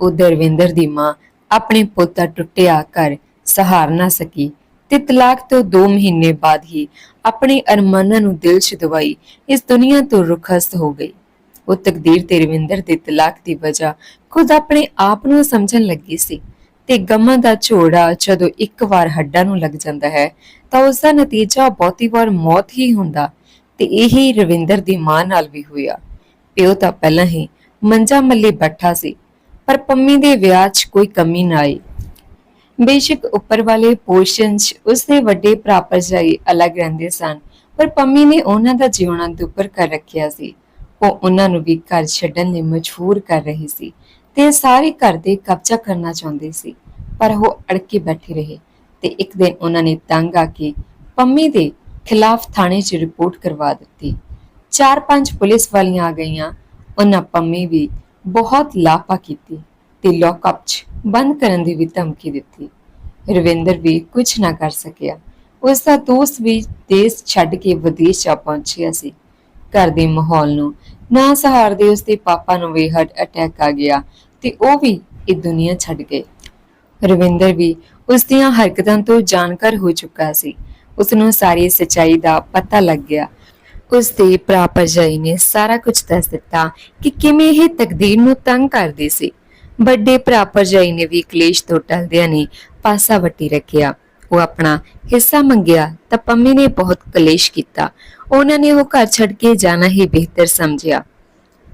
ਉਹ ਦਰਵਿੰਦਰ ਦੀ ਮਾਂ ਆਪਣੇ ਪੁੱਤ ਦਾ ਟੁੱਟਿਆ ਘਰ ਸਹਾਰ ਨਾ ਸਕੀ ਤੇ ਤਲਾਕ ਤੋਂ 2 ਮਹੀਨੇ ਬਾਅਦ ਹੀ ਆਪਣੇ ਅਰਮਾਨਾਂ ਨੂੰ ਦਿਲ 'ਚ ਇਸ ਦੁਨੀਆ ਤੋਂ ਰੁਖਸਤ ਹੋ ਗਈ। ਉਹ ਤਕਦੀਰ ਤੇ ਰਵਿੰਦਰ ਦੇ ਤਲਾਕ ਦੀ ਵਜ੍ਹਾ ਖੁਦ ਆਪਣੇ ਆਪ ਨੂੰ ਸਮਝਣ ਲੱਗੀ ਸੀ ਤੇ ਗਮਾਂ ਦਾ ਝੋੜਾ ਜਦੋਂ ਇੱਕ ਵਾਰ ਹੱਡਾਂ ਨੂੰ ਲੱਗ ਜਾਂਦਾ ਹੈ ਤਾਂ ਉਸ ਦਾ ਨਤੀਜਾ ਬਹੁਤੀ ਵਾਰ ਮੌਤ ਹੀ ਹੁੰਦਾ ਤੇ ਇਹੀ ਰਵਿੰਦਰ ਦੀ ਮਾਂ ਨਾਲ ਵੀ ਹੋਇਆ। ਪਿਓ ਤਾਂ ਪਹਿਲਾਂ ਹੀ ਮੰਜਾ ਮੱਲੇ ਬੈਠਾ ਸੀ ਪਰ ਪੰਮੀ ਦੇ ਵਿਆਹ 'ਚ ਕੋਈ ਕਮੀ ਨਾ ਆਈ। ਬੇਸ਼ੱਕ ਉੱਪਰ ਵਾਲੇ ਪੋਰਸ਼ਨ 'ਚ ਉਸਦੇ ਵੱਡੇ ਭਰਾ ਭਰਜਾਈ ਅਲੱਗ ਰਹਿੰਦੇ ਸਨ, ਪਰ ਪੰਮੀ ਨੇ ਉਹਨਾਂ ਦਾ ਜਿਉਣਾ ਦੁੱਪਰ ਕਰ ਰੱਖਿਆ ਸੀ। ਉਹ ਉਹਨਾਂ ਨੂੰ ਵੀ ਘਰ ਛੱਡਣ ਲਈ ਮਜਬੂਰ ਕਰ ਰਹੀ ਸੀ ਤੇ ਸਾਰੇ ਘਰ ਦੇ ਕਬਜ਼ਾ ਕਰਨਾ ਚਾਹੁੰਦੇ ਸੀ, ਪਰ ਉਹ ਅੜਕੇ ਬੈਠੇ ਰਹੇ ਤੇ ਇੱਕ ਦਿਨ ਉਹਨਾਂ ਨੇ ਤੰਗ ਆ ਕੇ ਪੰਮੀ ਦੇ ਖਿਲਾਫ ਥਾਣੇ 'ਚ ਰਿਪੋਰਟ ਕਰਵਾ ਦਿੱਤੀ। ਚਾਰ ਪੰਜ ਪੁਲਿਸ ਵਾਲੀਆਂ ਆ ਗਈਆਂ, ਉਹਨਾਂ ਪੰਮੀ ਵੀ ਬਹੁਤ ਲਾਪਾ ਕੀਤੀ ਤੇ ਲੌਕਅਪ 'ਚ ਬੰਦ ਕਰਨ ਦੀ ਵੀ ਧਮਕੀ ਦਿੱਤੀ। ਰਵਿੰਦਰ ਵੀ ਕੁਝ ਨਾ ਕਰ ਸਕਿਆ। ਉਸ ਦਾ ਦੋਸਤ ਵੀ ਦੇਸ਼ ਛੱਡ ਕੇ ਵਿਦੇਸ਼ ਜਾ ਪਹੁੰਚਿਆ ਸੀ। ਘਰ ਦੇ ਮਾਹੌਲ ਨੂੰ ਨਾ ਸਹਾਰਦੇ ਉਸ ਦੇ ਪਾਪਾ ਨੂੰ ਵੀ ਹਾਰਟ ਅਟੈਕ ਆ ਗਿਆ ਤੇ ਉਹ ਵੀ ਇਹ ਦੁਨੀਆ ਛੱਡ ਗਏ। ਰਵਿੰਦਰ ਵੀ ਉਸ ਦੀਆਂ ਹਰਕਤਾਂ ਤੋਂ ਜਾਣਕਾਰ ਹੋ ਚੁੱਕਾ ਸੀ। ਉਸ ਨੂੰ ਸਾਰੀ ਸੱਚਾਈ ਦਾ ਪਤਾ ਲੱਗ ਗਿਆ ਉਸ ਦੇ ਭਰਾ ਭਰਜਾਈ ਨੇ ਸਾਰਾ ਕੁਝ ਦੱਸ ਦਿੱਤਾ ਕਿ ਕਿਵੇਂ ਇਹ ਤਕਦੀਰ ਨੂੰ ਤੰਗ ਕਰਦੀ ਸੀ। ਵੱਡੇ ਭਰਾ ਭਰਜਾਈ ਨੇ ਵੀ ਕਲੇਸ਼ ਤੋਂ ਟਲਦਿਆਂ ਨੇ ਪਾਸਾ ਵੱਟੀ ਰੱਖਿਆ। ਉਹ ਆਪਣਾ ਹਿੱਸਾ ਮੰਗਿਆ ਤਾਂ ਪੰਮੀ ਨੇ ਬਹੁਤ ਕਲੇਸ਼ ਕੀਤਾ। ਉਹਨਾਂ ਨੇ ਉਹ ਘਰ ਛੱਡ ਕੇ ਜਾਣਾ ਹੀ ਬਿਹਤਰ ਸਮਝਿਆ।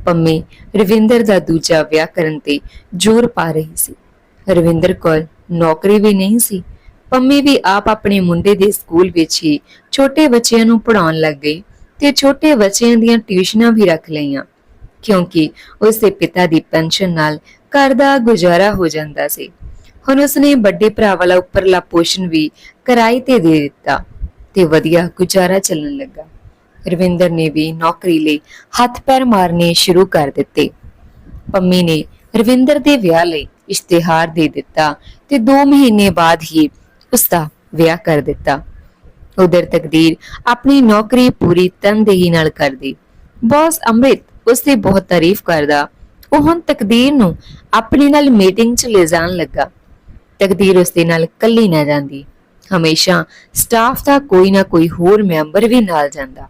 ਪੰਮੀ ਰਵਿੰਦਰ ਦਾ ਦੂਜਾ ਵਿਆਹ ਕਰਨ ਤੇ ਜ਼ੋਰ ਪਾ ਰਹੀ ਸੀ। ਰਵਿੰਦਰ ਕੋਲ ਨੌਕਰੀ ਵੀ ਨਹੀਂ ਸੀ। ਪੰਮੀ ਵੀ ਆਪ ਆਪਣੇ ਮੁੰਡੇ ਦੇ ਸਕੂਲ ਵਿੱਚ ਹੀ ਛੋਟੇ ਬੱਚਿਆਂ ਨੂੰ ਪੜਾਉਣ ਲੱਗ ਗਈ। ਤੇ ਛੋਟੇ ਬੱਚਿਆਂ ਦੀਆਂ ਟਿਊਸ਼ਨਾਂ ਵੀ ਰੱਖ ਲਈਆਂ, ਕਿਉਂਕਿ ਉਸ ਦੇ ਪਿਤਾ ਦੀ ਪੈਨਸ਼ਨ ਨਾਲ ਘਰ ਦਾ ਗੁਜ਼ਾਰਾ ਹੋ ਜਾਂਦਾ ਸੀ। ਹੁਣ ਉਸਨੇ ਵੱਡੇ ਭਰਾ ਵਾਲਾ ਉੱਪਰਲਾ ਪੋਸ਼ਨ ਵੀ ਕਿਰਾਏ ਤੇ ਦੇ ਦਿੱਤਾ ਤੇ ਵਧੀਆ ਗੁਜ਼ਾਰਾ ਚੱਲਣ ਲੱਗਾ। ਰਵਿੰਦਰ ਨੇ ਵੀ ਨੌਕਰੀ ਲਈ ਹੱਥ ਪੈਰ ਮਾਰਨੇ ਸ਼ੁਰੂ ਕਰ ਦਿੱਤੇ। ਪੰਮੀ ਨੇ ਰਵਿੰਦਰ ਦੇ ਵਿਆਹ ਲਈ ਇਸ਼ਤਿਹਾਰ ਦੇ ਦਿੱਤਾ ਤੇ 2 ਮਹੀਨੇ ਬਾਅਦ ਹੀ ਉਸ ਦਾ ਵਿਆਹ ਕਰ ਦਿੱਤਾ। ਉਧਰ ਤਕਦੀਰ ਆਪਣੀ ਨੌਕਰੀ ਪੂਰੀ ਤਨਦੇਹੀ ਨਾਲ ਕਰਦੀ। ਬੌਸ ਅੰਮ੍ਰਿਤ ਉਸ ਦੀ ਬਹੁਤ ਤਾਰੀਫ ਕਰਦਾ। ਉਹ ਹੁਣ ਤਕਦੀਰ ਨੂੰ ਆਪਣੇ ਨਾਲ ਮੀਟਿੰਗ 'ਚ ਲੈ ਜਾਣ ਲੱਗਾ। ਤਕਦੀਰ ਉਸ ਦੇ ਨਾਲ ਕੱਲੀ ਨਾ ਜਾਂਦੀ। ਹਮੇਸ਼ਾ ਸਟਾਫ ਦਾ ਕੋਈ ਨਾ ਕੋਈ ਹੋਰ ਮੈਂਬਰ ਵੀ ਨਾਲ ਜਾਂਦਾ।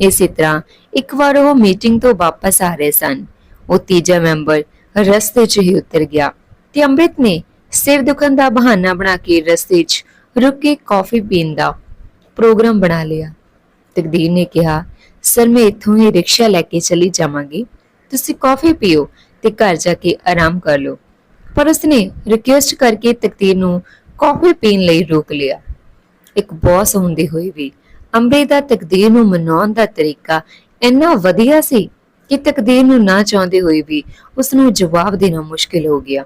ਇਸੇ ਤਰ੍ਹਾਂ ਇੱਕ ਵਾਰ ਉਹ ਮੀਟਿੰਗ ਤੋਂ ਵਾਪਸ ਆ ਰਹੇ ਸਨ। ਉਹ ਤੀਜਾ ਮੈਂਬਰ ਰਸਤੇ 'ਚ ਹੀ ਉਤਰ ਗਿਆ ਤੇ ਅੰਮ੍ਰਿਤ ਨੇ ਸਿਰ ਦੁਖਣ ਦਾ ਬਹਾਨਾ ਬਣਾ ਕੇ ਰਸਤੇ 'ਚ ਰੁਕ ਕੇ ਕਾਫੀ ਪੀਣ ਦਾ ਪ੍ਰੋਗਰਾਮ ਬਣਾ ਲਿਆ। ਤਕਦੀਰ ਨੇ ਕਿਹਾ, ਸਰ, ਮੈਂ ਇੱਥੋਂ ਹੀ ਰਿਕਸ਼ਾ ਲੈ ਕੇ ਚਲੀ ਜਾਵਾਂਗੀ। ਤੁਸੀਂ ਕਾਫੀ ਪੀਓ ਤੇ ਘਰ ਜਾ ਕੇ ਆਰਾਮ ਕਰ ਲਓ। ਪਰ ਉਸਨੇ ਰਿਕੁਐਸਟ ਕਰਕੇ ਤਕਦੀਰ ਨੂੰ ਕਾਫੀ ਪੀਣ ਲਈ ਰੋਕ ਲਿਆ। ਇੱਕ ਬੌਸ ਹੁੰਦੇ ਹੋਏ ਵੀ ਅੰਬੇ ਦਾ ਤਕਦੀਰ ਨੂੰ ਮਨਾਉਣ ਦਾ ਤਰੀਕਾ ਇੰਨਾ ਵਧੀਆ ਸੀ ਕਿ ਤਕਦੀਰ ਨੂੰ ਨਾ ਚਾਹੁੰਦੇ ਹੋਏ ਵੀ ਉਸ ਨੂੰ ਜਵਾਬ ਦੇਣਾ ਮੁਸ਼ਕਿਲ ਹੋ ਗਿਆ।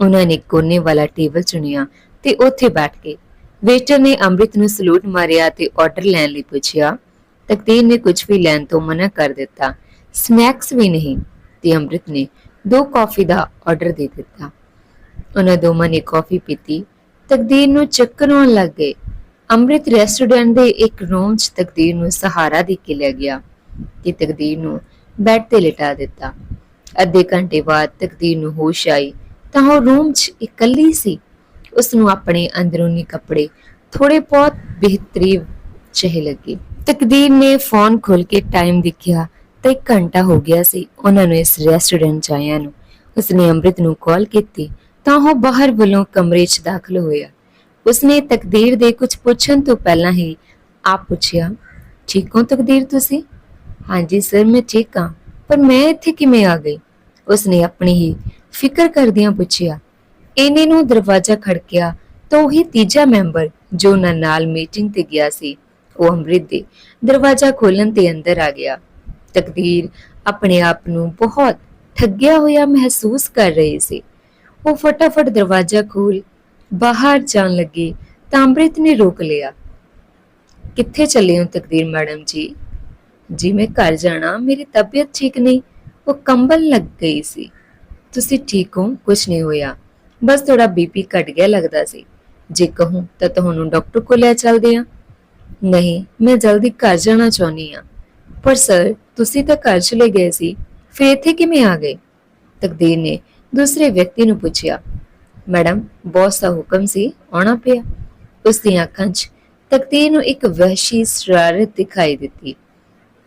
ਉਹਨਾਂ ਨੇ ਕੋਨੇ ਵਾਲਾ ਟੇਬਲ ਚੁਣਿਆ ਤੇ ਉੱਥੇ ਬੈਠ ਕੇ ਵੇਟਰ ਨੇ ਅੰਮ੍ਰਿਤ ਨੂੰ ਸਲੂਟ ਮਾਰਿਆ ਤੇ ਆਰਡਰ ਲੈਣ ਲਈ ਪੁੱਛਿਆ, ਤਕਦੀਰ ਨੇ ਕੁਝ ਵੀ ਲੈਣ ਤੋਂ ਮਨਾ ਕਰ ਦਿੱਤਾ। ਸਨੈਕਸ ਵੀ ਨਹੀਂ, ਤੇ ਅੰਮ੍ਰਿਤ ਨੇ ਦੋ ਕਾਫੀ ਦਾ ਆਰਡਰ ਦੇ ਦਿੱਤਾ। ਉਹਨਾਂ ਦੋਵਾਂ ਨੇ ਕਾਫੀ ਪੀਤੀ। ਤਕਦੀਰ ਨੂੰ ਚੱਕਰ ਆਉਣ ਲੱਗ ਗਏ। ਅੰਮ੍ਰਿਤ ਰੈਸਟੋਰੈਂਟ ਦੇ ਇੱਕ ਰੂਮ 'ਚ ਤਕਦੀਰ ਨੂੰ ਸਹਾਰਾ ਦੇ ਕੇ ਲੈ ਗਿਆ ਤੇ ਤਕਦੀਰ ਨੂੰ ਬੈੱਡ ਤੇ ਲਿਟਾ ਦਿੱਤਾ। ਅੱਧੇ ਘੰਟੇ ਬਾਅਦ ਤਕਦੀਰ ਨੂੰ ਹੋਸ਼ ਆਈ, ਤਾਂ ਉਹ ਰੂਮ 'ਚ ਇਕੱਲੀ ਸੀ। ਉਸ ਨੂੰ ਆਪਣੇ ਅੰਦਰੂਨੀ ਕੱਪੜੇ ਥੋੜੇ ਬਹੁਤ ਬਿਹਤਰੀਨ ਚਹਿ ਲੱਗੇ। ਤਕਦੀਰ ਨੇ ਫੋਨ ਖੋਲ ਕੇ ਟਾਈਮ ਦੇਖਿਆ ਤਾਂ ਇੱਕ ਘੰਟਾ ਹੋ ਗਿਆ ਸੀ ਉਹਨਾਂ ਨੂੰ ਇਸ ਰੈਸਟੋਰੈਂਟ 'ਚ ਆਇਆਂ ਨੂੰ। ਉਸਨੇ ਅੰਮ੍ਰਿਤ ਨੂੰ ਕਾਲ ਕੀਤੀ ਤਾਂ ਉਹ ਬਾਹਰ ਵੱਲੋਂ ਕਮਰੇ 'ਚ ਦਾਖਲ ਹੋਇਆ। ਉਸਨੇ ਤਕਦੀਰ ਦੇ ਕੁਝ ਪੁੱਛਣ ਤੋਂ ਪਹਿਲਾਂ ਹੀ ਆਪ ਪੁੱਛਿਆ, ਠੀਕ ਹੋ ਤਕਦੀਰ ਤੁਸੀਂ? ਹਾਂਜੀ ਸਰ ਮੈਂ ਠੀਕ ਹਾਂ, ਪਰ ਮੈਂ ਇੱਥੇ ਕਿਵੇਂ ਆ ਗਈ? ਉਸਨੇ ਆਪਣੀ ਹੀ ਫਿਕਰ ਕਰਦਿਆਂ ਪੁੱਛਿਆ ਇਹਨੇ ਨੂੰ ਦਰਵਾਜ਼ਾ ਖੜਕਿਆ, ਤਾਂ ਉਹੀ ਤੀਜਾ ਮੈਂਬਰ ਜੋ ਉਹਨਾਂ ਨਾਲ ਮੀਟਿੰਗ ਤੇ ਗਿਆ ਸੀ। ਉਹ ਅੰਮ੍ਰਿਤ ਦੇ ਦਰਵਾਜ਼ਾ ਖੋਲਣ ਤੇ ਅੰਦਰ ਆ ਗਿਆ। ਤਕਦੀਰ ਆਪਣੇ ਆਪ ਨੂੰ ਬਹੁਤ ਠੱਗਿਆ ਹੋਇਆ ਮਹਿਸੂਸ ਕਰ ਰਹੀ ਸੀ। ਉਹ ਫਟਾਫਟ ਦਰਵਾਜ਼ਾ ਖੋਲ ਬਾਹਰ ਜਾਣ ਲੱਗੀ, ਤਾਂ ਅੰਮ੍ਰਿਤ ਨੇ ਰੋਕ ਲਿਆ। ਕਿੱਥੇ ਚੱਲੇ ਹੋ ਤਕਦੀਰ ਮੈਡਮ ਜੀ? ਜੀ ਮੈਂ ਘਰ ਜਾਣਾ, ਮੇਰੀ ਤਬੀਅਤ ਠੀਕ ਨਹੀਂ। ਉਹ ਕੰਬਲ ਲੱਗ ਗਈ ਸੀ। ਤੁਸੀਂ ਠੀਕ ਹੋ? ਕੁਝ ਨਹੀਂ ਹੋਇਆ? ਬਸ ਥੋੜਾ ਬੀਪੀ ਘਟ ਗਿਆ ਲੱਗਦਾ ਸੀ। ਜੇ ਕਹੂੰ ਤਾਂ ਤੁਹਾਨੂੰ ਡਾਕਟਰ ਕੋਲ ਲੈ ਚੱਲਦੇ ਆ। ਨਹੀਂ, ਮੈਂ ਜਲਦੀ ਘਰ ਜਾਣਾ ਚਾਹੁੰਦੀ ਆ। ਪਰ ਸਰ, ਤੁਸੀਂ ਤਾਂ ਘਰ ਚਲੇ ਗਏ ਸੀ, ਫਿਰ ਇੱਥੇ ਕਿਵੇਂ ਆ ਗਏ? ਤਕਦੀਰ ਨੇ ਦੂਸਰੇ ਵਿਅਕਤੀ ਨੂੰ ਪੁੱਛਿਆ। ਮੈਡਮ, ਬੌਸ ਦਾ ਹੁਕਮ ਸੀ, ਆਉਣਾ ਪਿਆ। ਉਸ ਦੀਆਂ ਅੱਖਾਂ 'ਚ ਤਕਦੀਰ ਨੂੰ ਇੱਕ ਵਹਿਸ਼ੀ ਸ਼ਰਾਰਤ ਦਿਖਾਈ ਦਿੱਤੀ।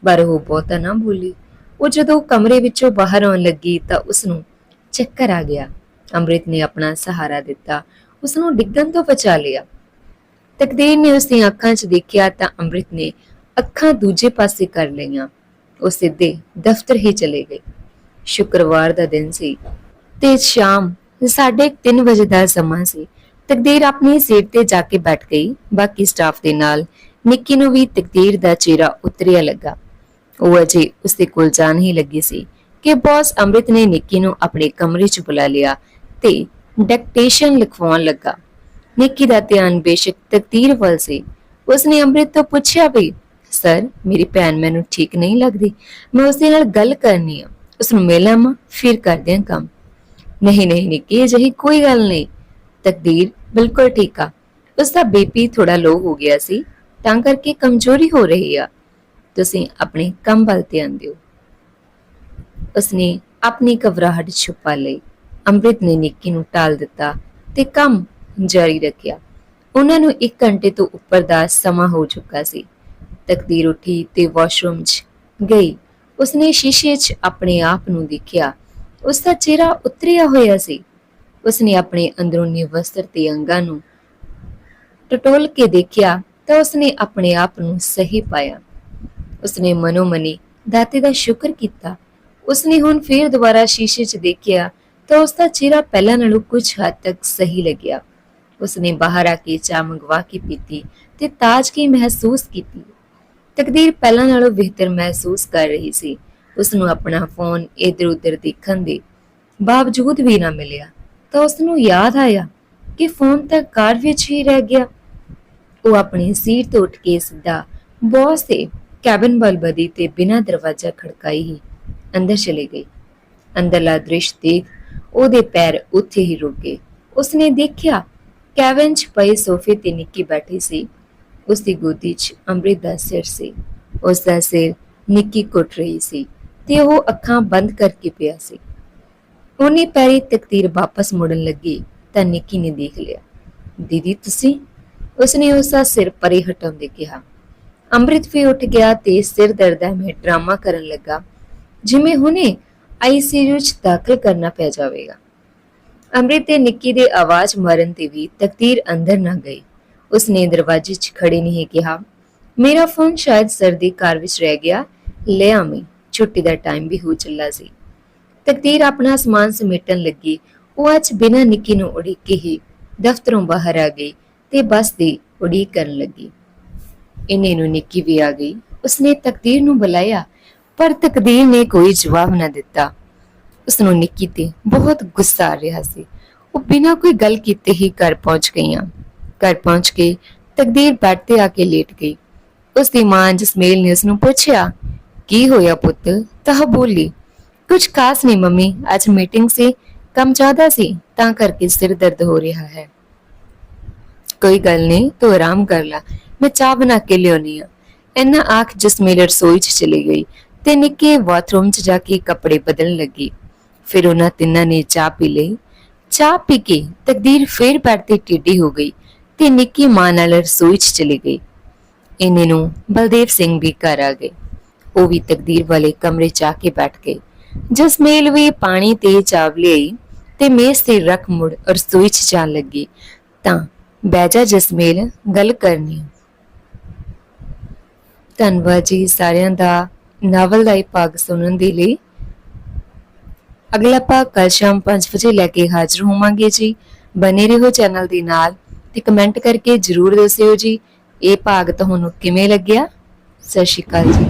ਪਰ ਉਹ ਬਹੁਤਾ ਨਾ ਬੋਲੀ। ਉਹ ਜਦੋਂ ਕਮਰੇ ਵਿੱਚੋਂ ਬਾਹਰ ਆਉਣ ਲੱਗੀ ਤਾਂ ਉਸ ਨੂੰ ਚੱਕਰ ਆ ਗਿਆ। ਅੰਮ੍ਰਿਤ ਨੇ ਆਪਣਾ ਸਹਾਰਾ ਦਿੱਤਾ। ਉਸ ਨੂੰ ਡਿੱਗਣ ਤੋਂ ਬਚਾ ਲਿਆ। ਤਕਦੀਰ ਨੇ ਉਸ ਦੀਆਂ ਅੱਖਾਂ 'ਚ ਦੇਖਿਆ ਤਾਂ ਅੰਮ੍ਰਿਤ ਨੇ ਅੱਖਾਂ ਦੂਜੇ ਪਾਸੇ ਕਰ ਲਈਆਂ। ਉਹ ਸਿੱਧੇ ਦਫ਼ਤਰ ਹੀ ਚਲੇ ਗਏ। ਸ਼ੁੱਕਰਵਾਰ ਦਾ ਦਿਨ ਸੀ ਤੇ ਸ਼ਾਮ 3:30 ਵਜੇ ਦਾ ਸਮਾਂ ਸੀ। ਤਕਦੀਰ ਆਪਣੀ ਸੀਟ ਤੇ ਜਾ ਕੇ ਬੈਠ ਗਈ। ਬਾਕੀ ਸਟਾਫ ਦੇ ਨਾਲ ਨਿੱਕੀ ਨੂੰ ਵੀ ਤਕਦੀਰ ਦਾ ਚਿਹਰਾ ਉਤਰਿਆ ਲੱਗਾ। ਉਹ ਅਜੇ ਉਸਦੇ ਕੋਲ ਜਾਣ ਹੀ ਲੱਗੀ ਸੀ ਕਿ ਬੌਸ ਅੰਮ੍ਰਿਤ ਨੇ ਨਿੱਕੀ ਨੂੰ ਆਪਣੇ ਕਮਰੇ 'ਚ ਬੁਲਾ ਲਿਆ। ਤੇ ਡਿਕਟੇਸ਼ਨ ਲਿਖਵਾਉਣ ਲੱਗਾ। ਨਿੱਕੀ ਦਾ ਧਿਆਨ ਬੇਸ਼ੱਕ ਤਕਦੀਰ ਵੱਲ ਸੀ। ਉਸਨੇ ਅੰਮ੍ਰਿਤ ਤੋਂ ਪੁੱਛਿਆ ਵੀ, ਸਰ, ਮੇਰੀ ਭੈਣ ਮੈਨੂੰ ਠੀਕ ਨਹੀਂ ਲੱਗਦੀ। ਮੈਂ ਉਸ ਦੇ ਨਾਲ ਗੱਲ ਕਰਨੀ ਆ। ਉਸ ਨੂੰ ਮਿਲਾਂ ਮੈਂ ਫਿਰ ਕਰਦੇ ਹਾਂ ਕੰਮ। ਨਹੀਂ ਨਹੀਂ, ਨਿੱਕੀ, ਅਜਿਹੀ ਕੋਈ ਗੱਲ ਨਹੀਂ। ਤਕਦੀਰ ਬਿਲਕੁਲ ਠੀਕ ਆ। ਉਸ ਦਾ ਬੀਪੀ ਥੋੜਾ ਲੋ ਹੋ ਗਿਆ ਸੀ, ਤਾਂ ਕਰਕੇ ਕਮਜ਼ੋਰੀ ਹੋ ਰਹੀ ਆ। ਤੁਸੀਂ ਆਪਣੇ ਕੰਮ ਵੱਲ ਧਿਆਨ ਦਿਓ। ਉਸਨੇ ਆਪਣੀ ਘਬਰਾਹਟ ਛੁਪਾ ਲਈ। ਅੰਮ੍ਰਿਤ ਨੇ ਨਿੱਕੀ ਨੂੰ ਟਾਲ ਦਿੱਤਾ ਤੇ ਕੰਮ ਜਾਰੀ ਰੱਖਿਆ। ਉਹਨਾਂ ਨੂੰ 1 ਘੰਟੇ ਤੋਂ ਉੱਪਰ ਦਾ ਸਮਾਂ ਹੋ ਚੁੱਕਾ ਸੀ। ਤਕਦੀਰ ਉੱਠੀ ਤੇ ਵਾਸ਼ਰੂਮ 'ਚ ਗਈ। ਉਸਨੇ ਸ਼ੀਸ਼ੇ 'ਚ ਆਪਣੇ ਆਪ ਨੂੰ ਦੇਖਿਆ। ਉਸ ਦਾ ਚਿਹਰਾ ਉਤਰਿਆ ਹੋਇਆ ਸੀ। ਉਸਨੇ ਆਪਣੇ ਅੰਦਰੂਨੀ ਵਸਤਰ ਤੇ ਅੰਗਾਂ ਨੂੰ ਟਟੋਲ ਕੇ ਦੇਖਿਆ ਤਾਂ ਉਸਨੇ ਆਪਣੇ ਆਪ ਨੂੰ ਸਹੀ ਪਾਇਆ। ਉਸਨੇ ਮਨੋਮਨੀ ਦਾਤੇ ਦਾ ਸ਼ੁਕਰ ਕੀਤਾ। ਉਸਨੇ ਹੁਣ ਫੇਰ ਦੁਬਾਰਾ ਸ਼ੀਸ਼ੇ 'ਚ ਦੇਖਿਆ ਤਾਂ ਉਸ ਦਾ ਚਿਹਰਾ ਪਹਿਲਾਂ ਨਾਲੋਂ ਕੁਝ ਹੱਦ ਤੱਕ ਸਹੀ ਲੱਗਿਆ। ਉਸਨੇ ਬਾਹਰ ਆ ਕੇ ਚਾਹ ਮੰਗਵਾ ਕੇ ਪੀਤੀ ਤੇ ਤਾਜ਼ਗੀ ਮਹਿਸੂਸ ਕੀਤੀ। ਤਕਦੀਰ ਪਹਿਲਾਂ ਨਾਲੋਂ ਬਿਹਤਰ ਮਹਿਸੂਸ ਕਰ ਰਹੀ ਸੀ। ਉਸ ਨੂੰ ਆਪਣਾ ਫੋਨ ਇਧਰ ਉਧਰ ਦੇਖਣ ਦੇ ਬਾਵਜੂਦ ਵੀ ਨਾ ਮਿਲਿਆ। ਤਾਂ ਉਸ ਨੂੰ ਯਾਦ ਆਇਆ ਕਿ ਫੋਨ ਤਾਂ ਕਾਰ ਵਿੱਚ ਹੀ ਰਹਿ ਗਿਆ। ਉਹ ਆਪਣੀ ਸੀਟ ਤੋਂ ਉੱਠ ਕੇ ਸਿੱਧਾ ਬੌਸ ਦੇ ਕੈਬਨ ਵੱਲ ਵਧੀ ਤੇ ਬਿਨਾਂ ਦਰਵਾਜ਼ਾ ਖੜਕਾਈ ਹੀ ਅੰਦਰ ਚਲੇ ਗਈ। ਅੰਦਰਲਾ ਦ੍ਰਿਸ਼ ਦੇਖ ਉਹਦੇ ਪੈਰ ਉੱਥੇ ਹੀ ਰੁਕ ਗਏ। ਉਸਨੇ ਦੇਖਿਆ ਕੈਬਿਨ 'ਚ ਪਈ ਸੋਫੇ ਤੇ ਨਿੱਕੀ ਬੈਠੀ ਸੀ। ਉਸ ਦੀ ਗੋਦੀ 'ਚ ਅੰਮ੍ਰਿਤ ਦਾ ਸਿਰ ਸੀ। ਉਸ ਦਾ ਸਿਰ ਨਿੱਕੀ ਕੁੱਟ ਰਹੀ ਸੀ ਤੇ ਉਹ ਅੱਖਾਂ ਬੰਦ ਕਰਕੇ ਪਿਆ ਸੀ। ਉਹਨੇ ਪੈਰੀ ਤਕਦੀਰ ਵਾਪਸ ਮੁੜਨ ਲੱਗੀ ਤਾਂ ਨਿੱਕੀ ਨੇ ਦੇਖ ਲਿਆ। ਦੀਦੀ, ਤੁਸੀਂ? ਉਸਨੇ ਉਸ ਦਾ ਸਿਰ ਪਰੇ ਹਟਾਉਂਦੇ ਕਿਹਾ। ਅੰਮ੍ਰਿਤ ਵੀ ਉੱਠ ਗਿਆ ਤੇ ਸਿਰ ਦਰਦ ਮੈਂ ਡਰਾਮਾ ਕਰਨ ਲੱਗਾ। ਜਿਵੇਂ ਹੁਣੇ ਆਈਸੀਯੂ 'ਚ ਦਾਖਲ ਕਰਨਾ ਪੈ ਜਾਵੇਗਾ। ਅੰਮ੍ਰਿਤ ਤੇ ਨਿੱਕੀ ਦੇ ਆਵਾਜ਼ ਮਾਰਨ ਤੇ ਵੀ ਤਕਦੀਰ ਅੰਦਰ ਨਾ ਗਈ। ਉਸਨੇ ਦਰਵਾਜ਼ੇ 'ਚ ਖੜੇ ਨਹੀਂ ਕਿਹਾ। ਮੇਰਾ ਫੋਨ ਸ਼ਾਇਦ ਸਰ ਕਾਰ ਵਿੱਚ ਰਹਿ ਗਿਆ। ਲੈ ਆਵੀਂ, ਛੁੱਟੀ ਦਾ ਟਾਈਮ ਵੀ ਹੋ ਚੱਲਾ ਸੀ। ਤਕਦੀਰ ਆਪਣਾ ਸਮਾਨ ਸਮੇਟਣ ਲੱਗੀ। ਉਹ ਅੱਜ ਬਿਨਾਂ ਨਿੱਕੀ ਨੂੰ ਉਡੀਕ ਕੇ ਹੀ ਦਫ਼ਤਰੋਂ ਬਾਹਰ ਆ ਗਈ ਤੇ ਬੱਸ ਦੀ ਉਡੀਕ ਕਰਨ ਲੱਗੀ। ਇੰਨੇ ਨੂੰ ਨਿੱਕੀ ਵੀ ਆ ਗਈ। ਉਸਨੇ ਤਕਦੀਰ ਨੂੰ ਬੁਲਾਇਆ। ਪਰ ਤਕਦੀਰ ਨੇ ਕੋਈ ਜਵਾਬ ਨਾ ਦਿੱਤਾ। ਉਸ ਨੂੰ ਨਿੱਕੀ ਤੇ ਬਹੁਤ ਗੁੱਸਾ ਆ ਰਿਹਾ ਸੀ। ਉਹ ਬਿਨਾਂ ਕੋਈ ਗੱਲ ਕੀਤੇ ਹੀ ਘਰ ਪਹੁੰਚ ਗਈਆਂ। ਘਰ ਪਹੁੰਚ ਕੇ ਤਕਦੀਰ ਬੈੱਡ ਤੇ ਆ ਕੇ ਲੇਟ ਗਈ। ਉਸ ਦੀ ਮਾਂ ਜਸਮੇਲ ਨੇ ਉਸ ਨੂੰ ਪੁੱਛਿਆ, ਕੀ ਹੋਇਆ ਪੁੱਤ? ਤਾਂ ਬੋਲੀ ਕੁਝ ਖਾਸ ਨਹੀਂ ਮੰਮੀ, ਅੱਜ ਮੀਟਿੰਗ ਸੀ, ਕੰਮ ਜ਼ਿਆਦਾ ਸੀ, ਤਾਂ ਕਰਕੇ ਸਿਰ ਦਰਦ ਹੋ ਰਿਹਾ ਹੈ। ਕੋਈ ਗੱਲ ਨਹੀਂ, ਤੂੰ ਆਰਾਮ ਕਰ ਲੈ, ਮੈਂ ਚਾਹ ਬਣਾ ਕੇ ਲਿਆਉਣੀ ਆ। ਇੰਨਾ ਆਖ ਜਸਮੇਲ ਰਸੋਈ 'ਚ ਚਲੀ ਗਈ। ਤੇ ਨਿੱਕੇ ਬਾਥਰੂਮ 'ਚ ਜਾ ਕੇ ਕੱਪੜੇ ਬਦਲਣ ਲੱਗੀ। ਫਿਰ ਉਹਨਾਂ ਤਿੰਨਾਂ ਨੇ ਚਾਹ ਪੀ ਲਈ। ਚਾਹ ਪੀ ਕੇ ਤਕਦੀਰ ਫੇਰ ਬੈਠ ਤੇ ਟਿੱਡੀ ਹੋ ਗਈ ਤੇ ਨਿੱਕੀ ਮਾਂ ਨਾਲ ਰਸੋਈ 'ਚ ਚਲੀ ਗਈ। ਇੰਨੇ ਨੂੰ ਬਲਦੇਵ ਸਿੰਘ ਵੀ ਘਰ ਆ ਗਏ। ਉਹ ਵੀ ਤਕਦੀਰ ਵਾਲੇ ਕਮਰੇ 'ਚ ਆ ਕੇ ਬੈਠ ਗਏ। ਜਸਮੇਲ ਵੀ ਪਾਣੀ ਤੇ ਚਾਵ ਲਈ ਤੇ ਮੇਜ਼ ਤੇ ਰੱਖ ਮੁੜ ਰਸੋਈ 'ਚ ਜਾਣ ਲੱਗੀ। ਤਾਂ ਬੈਜਾ ਜਸਮੇਲ ਗੱਲ ਕਰਨੀ। ਧੰਨਵਾਦ ਜੀ ਸਾਰਿਆਂ ਦਾ। ਨਾਵਲ ਦਾ ਇਹ ਭਾਗ ਸੁਣਨ ਦੇ ਲਈ। ਅਗਲਾ ਭਾਗ ਕੱਲ ਸ਼ਾਮ 5 ਵਜੇ ਲੈ ਕੇ ਹਾਜ਼ਰ ਹੋਵਾਂਗੇ ਜੀ। ਬਨੇ ਰਹੋ ਚੈਨਲ ਦੇ ਨਾਲ ਤੇ ਕਮੈਂਟ ਕਰਕੇ ਜਰੂਰ ਦੱਸਿਓ ਜੀ, ਇਹ ਭਾਗ ਤੁਹਾਨੂੰ ਕਿਵੇਂ ਲੱਗਿਆ? ਸਤਿ ਸ਼੍ਰੀ ਅਕਾਲ ਜੀ।